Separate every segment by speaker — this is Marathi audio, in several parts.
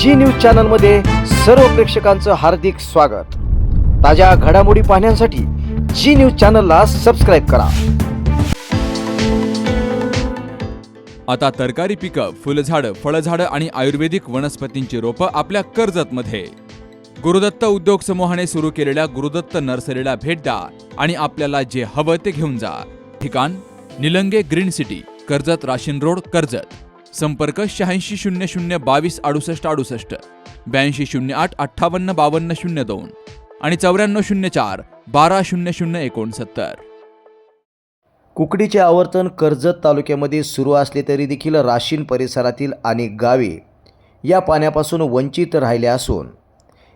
Speaker 1: जी न्यूज चॅनलमध्ये सर्व प्रेक्षकांचं हार्दिक स्वागत. ताज्या घडामोडी पाहण्यासाठी जी न्यूज चॅनलला सबस्क्राईब करा.
Speaker 2: आता तरकारी पिकं फुलझाडं फळझाडं आणि आयुर्वेदिक वनस्पतींची रोपं आपल्या कर्जतमध्ये. गुरुदत्त उद्योग समूहाने सुरू केलेल्या गुरुदत्त नर्सरीला भेट द्या आणि आपल्याला जे हवं ते घेऊन जा. ठिकाण Nilange green city Karjat Rashin road Karjat. संपर्क शहाऐंशी शून्य शून्य बावीस अडुसष्ट अडुसष्ट ब्याऐंशी शून्य आठ अठ्ठावन्न बावन्न शून्य दोन आणि चौऱ्याण्णव शून्य चार बारा शून्य शून्य एकोणसत्तर.
Speaker 1: कुकडीचे आवर्तन कर्जत तालुक्यामध्ये सुरू असले तरी देखील राशीन परिसरातील अनेक गावे या पाण्यापासून वंचित राहिले असून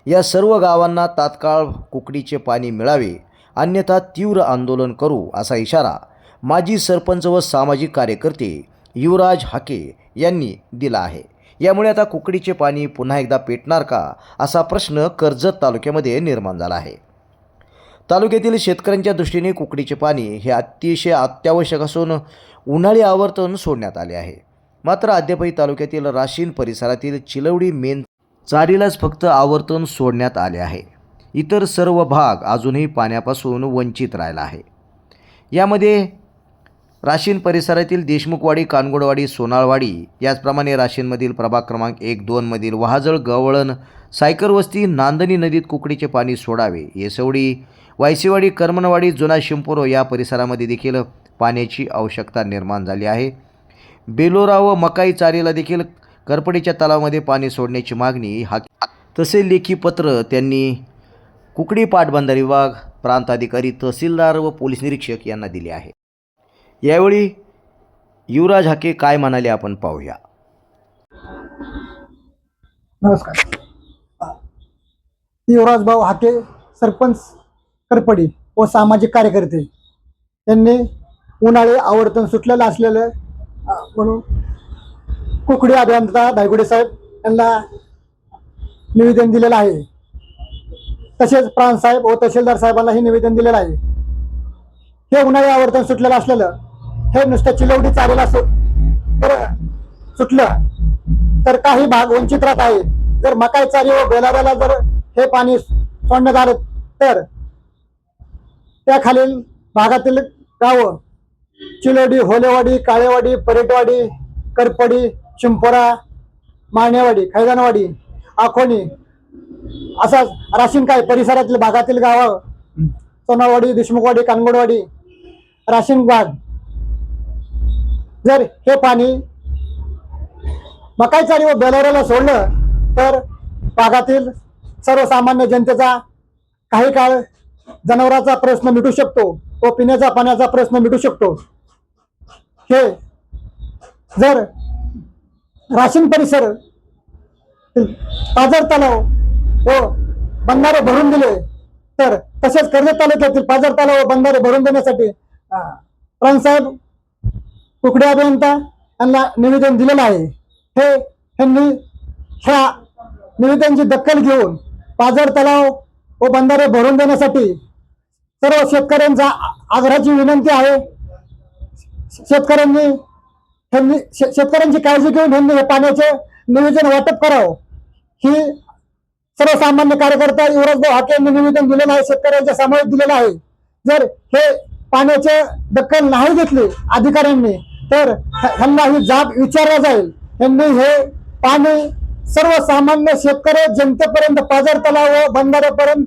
Speaker 1: या सर्व गावांना तात्काळ कुकडीचे पाणी मिळावे अन्यथा तीव्र आंदोलन करू असा इशारा माजी सरपंच व सामाजिक कार्यकर्ते युवराज हाके यांनी दिला आहे. यामुळे आता कुकडीचे पाणी पुन्हा एकदा पेटणार का असा प्रश्न कर्जत तालुक्यामध्ये निर्माण झाला आहे. तालुक्यातील शेतकऱ्यांच्या दृष्टीने कुकडीचे पाणी हे अतिशय अत्यावश्यक असून उन्हाळी आवर्तन सोडण्यात आले आहे. मात्र अद्यापही तालुक्यातील राशीन परिसरातील चिलवडी मेन चारीलाच फक्त आवर्तन सोडण्यात आले आहे. इतर सर्व भाग अजूनही पाण्यापासून वंचित राहिला आहे. यामध्ये राशीन परिसरातील देशमुखवाडी कानगोडवाडी सोनाळवाडी याचप्रमाणे राशीनमधील प्रभाग क्रमांक एक दोनमधील वहाजळ गवळण सायकर वस्ती नांदणी नदीत कुकडीचे पाणी सोडावे. येसवडी वायसेवाडी करमनवाडी जुना शिंपोरो या परिसरामध्ये देखील पाण्याची आवश्यकता निर्माण झाली आहे. बेलोरा व मकाई चारीला देखील करपडीच्या तलावामध्ये पाणी सोडण्याची मागणी हा तसे लेखी पत्र त्यांनी कुकडी पाटबंधारे विभाग प्रांताधिकारी तहसीलदार व पोलीस निरीक्षक यांना दिले आहे. यावेळी युवराज हाके काय म्हणाले आपण पाहूया.
Speaker 3: नमस्कार. युवराज भाऊ हाके सरपंच करपडी व सामाजिक कार्यकर्ते. त्यांनी उन्हाळे आवर्तन सुटलेलं असलेलं म्हणून कुकडी अभियंता धायगुडे साहेब यांना निवेदन दिलेलं आहे. तसेच प्राण साहेब व तहसीलदार साहेबांनाही निवेदन दिलेलं आहे. हे उन्हाळी आवर्तन सुटलेलं असलेलं हे नुसतं चिलवडी चालेल असो. तर सुटलं. तर काही भाग वंचित राहत आहे जर मकाई चारी व बेलाऱ्याला जर हे पाणी सोडणं झालं तर त्याखालील भागातील गावं चिलोडी होलेवाडी काळेवाडी परेटवाडी करपडी शिंपोरा माळणेवाडी खैदानवाडी आखोणी असाच राशीन काय? परिसरातील भागातील गावं सोनावाडी देशमुखवाडी कानगोडवाडी राशीन भाग जर हे पाणी मकाईचारी व बेलोऱ्याला सोडलं तर भागातील सर्वसामान्य जनतेचा काही काळ जनावरांचा प्रश्न मिटू शकतो व पिण्याचा पाण्याचा प्रश्न मिटू शकतो. हे जर राशीन परिसर पाझर तलाव व बंधारे भरून दिले तर तसेच कर्जत तालुक्यातील पाझर तलाव व बंधारे भरून देण्यासाठी प्राणसाहेब कुकडे अभियंता यांना निवेदन दिलेलं आहे. हे यांनी ह्या निवेदनाची दखल घेऊन पाझर तलाव व बंधारे भरून देण्यासाठी सर्व शेतकऱ्यांचा आग्रहाची विनंती आहे. शेतकऱ्यांनी त्यांनी शे- शेतकऱ्यांची काळजी घेऊन त्यांनी हे पाण्याचे निवेदन वाटप करावं. ही सर्वसामान्य कार्यकर्ता युवराजभाऊ हाके यांनी निवेदन दिलेलं आहे शेतकऱ्यांच्या समावेश दिलेलं आहे. जर हे पाण्याचे दखल नाही घेतली अधिकाऱ्यांनी तर ह्यांना ही जाब विचारला जाईल. यांनी हे पाणी सर्वसामान्य शेतकरी जनतेपर्यंत पाझर तलाव व बंधाऱ्यापर्यंत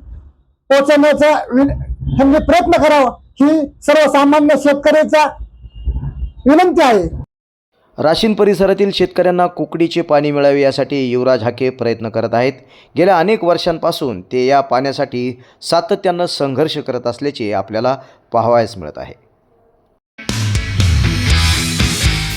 Speaker 3: पोहोचवण्याचा विन- ह्यांनी प्रयत्न करावा. ही सर्वसामान्य शेतकऱ्याचा विनंती आहे.
Speaker 1: राशीन परिसरातील शेतकऱ्यांना कुकडीचे पाणी मिळावे यासाठी युवराज हाके प्रयत्न करत आहेत. गेल्या अनेक वर्षांपासून ते या पाण्यासाठी सातत्यानं संघर्ष करत असल्याचे आपल्याला पाहावयास मिळत आहे.